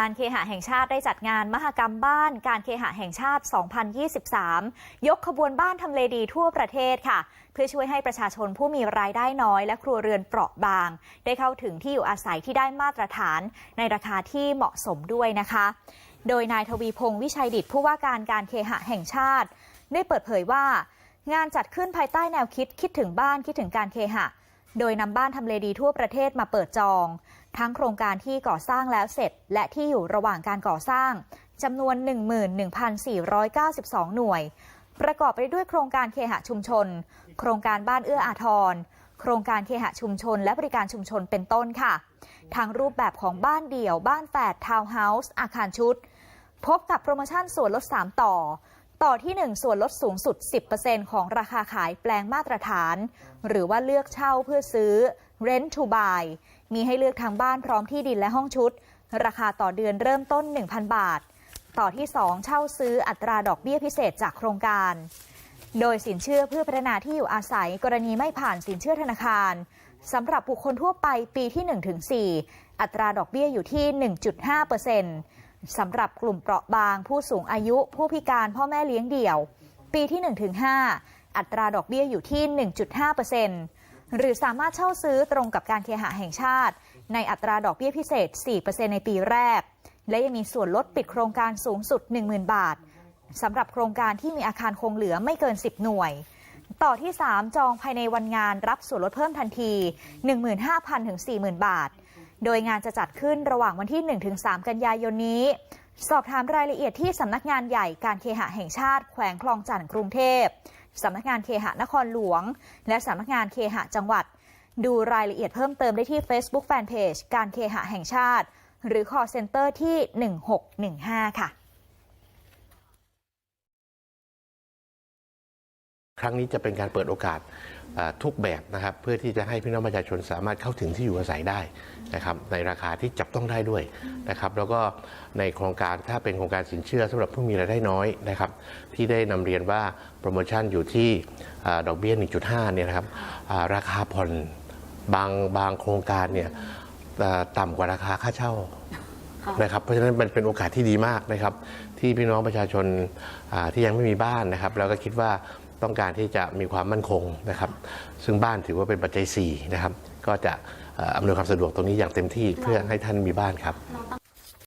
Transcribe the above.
การเคหะแห่งชาติได้จัดงานมหกรรมบ้าน การเคหะแห่งชาติ 2023 ยกขบวนบ้านทำเลดีทั่วประเทศค่ะ เพื่อช่วยให้ประชาชนผู้มีรายได้น้อย และครัวเรือนเปราะบาง ได้เข้าถึงที่อยู่อาศัยที่ได้มาตรฐาน ในราคาที่เหมาะสมด้วยนะคะ โดยนายทวีพงศ์วิชัยดิตผู้ว่าการการเคหะแห่งชาติ ได้เปิดเผยว่า งานจัดขึ้นภายใต้แนวคิดคิดถึงบ้านคิดถึงการเคหะ โดยนำบ้านทำเลดีทั่วประเทศมาเปิดจอง ทั้งโครงการที่ก่อสร้างแล้วเสร็จ และที่อยู่ระหว่างการก่อสร้างจำนวน 11,492 หน่วย ประกอบไปด้วยโครงการเคหะชุมชน โครงการบ้านเอื้ออาทร โครงการเคหะชุมชน และบริการชุมชนเป็นต้นค่ะทั้งรูปแบบของบ้านเดี่ยว บ้านแฝดทาวน์เฮาส์อาคารชุด พบกับโปรโมชั่นส่วนลด 3 ต่อ ต่อที่ 1 ส่วนลดสูงสุด 10%ของราคาขายแปลงมาตรฐาน หรือว่าเลือกเช่าเพื่อซื้อ rent to buy มีให้เลือกทางบ้านพร้อมที่ดินและห้องชุด ราคาต่อเดือนเริ่มต้น 1,000 บาท ต่อที่ 2 เช่าซื้ออัตราดอกเบี้ยพิเศษจากโครงการ โดยสินเชื่อเพื่อพัฒนาที่อยู่อาศัยกรณีไม่ผ่านสินเชื่อธนาคารสำหรับบุคคลทั่วไปปีที่ 1-4 อัตราดอกเบี้ยอยู่ที่ 1.5% สำหรับกลุ่มเปราะบาง ผู้สูงอายุ ผู้พิการพ่อแม่เลี้ยงเดี่ยว ปีที่ 1-5 อัตราดอกเบี้ยอยู่ที่ 1.5%หรือสามารถเช่าซื้อตรงกับการเคหะแห่งชาติ ในอัตราดอกเบี้ยพิเศษ 4%ในปีแรก และยังมีส่วนลดปิดโครงการสูงสุด 10,000 บาทสำหรับโครงการที่มีอาคารคงเหลือไม่เกิน 10 หน่วย ต่อที่ 3 จองภายในวันงานรับส่วนลดเพิ่มทันที 15,000ถึง40,000 บาท โดยงานจะจัดขึ้นระหว่างวันที่ 1-3 กันยายนนี้ สอบถามรายละเอียดที่สำนักงานใหญ่การเคหะแห่งชาติแขวงคลองจันทร์กรุงเทพสำนักงานเคหะนครหลวง และสำนักงานเคหะจังหวัด ดูรายละเอียดเพิ่มเติมได้ที่ Facebook Fanpage การเคหะแห่งชาติ หรือ call center ที่ 1615 ค่ะ ครั้งนี้จะเป็นการเปิดโอกาสทุกแบบนะครับ เพื่อที่จะให้พี่น้องประชาชนสามารถเข้าถึงที่อยู่อาศัยได้นะครับในราคาที่จับต้องได้ด้วยนะครับแล้วก็ในโครงการถ้าเป็นโครงการสินเชื่อสำหรับผู้มีรายได้น้อยนะครับที่ได้นำเรียนว่าโปรโมชั่นอยู่ที่อดอกเบี้ย 1.5เนี่ยนะครับราคาผ่อนบางบางโครงการเนี่ยต่ำกว่าราคาค่าเช่า นะครับเพราะฉะนั้นมันเป็นโอกาสที่ดีมากนะครับ ที่พี่น้องประชาชนอ่าที่ยังไม่มีบ้านนะครับแล้วก็คิดว่าต้องการที่จะมีความมั่นคงนะครับ ซึ่งบ้านถือว่าเป็นปัจจัย4นะครับ ก็จะเอ่ออำนวยความสะดวกตรงนี้อย่างเต็มที่เพื่อให้ท่านมีบ้านครับ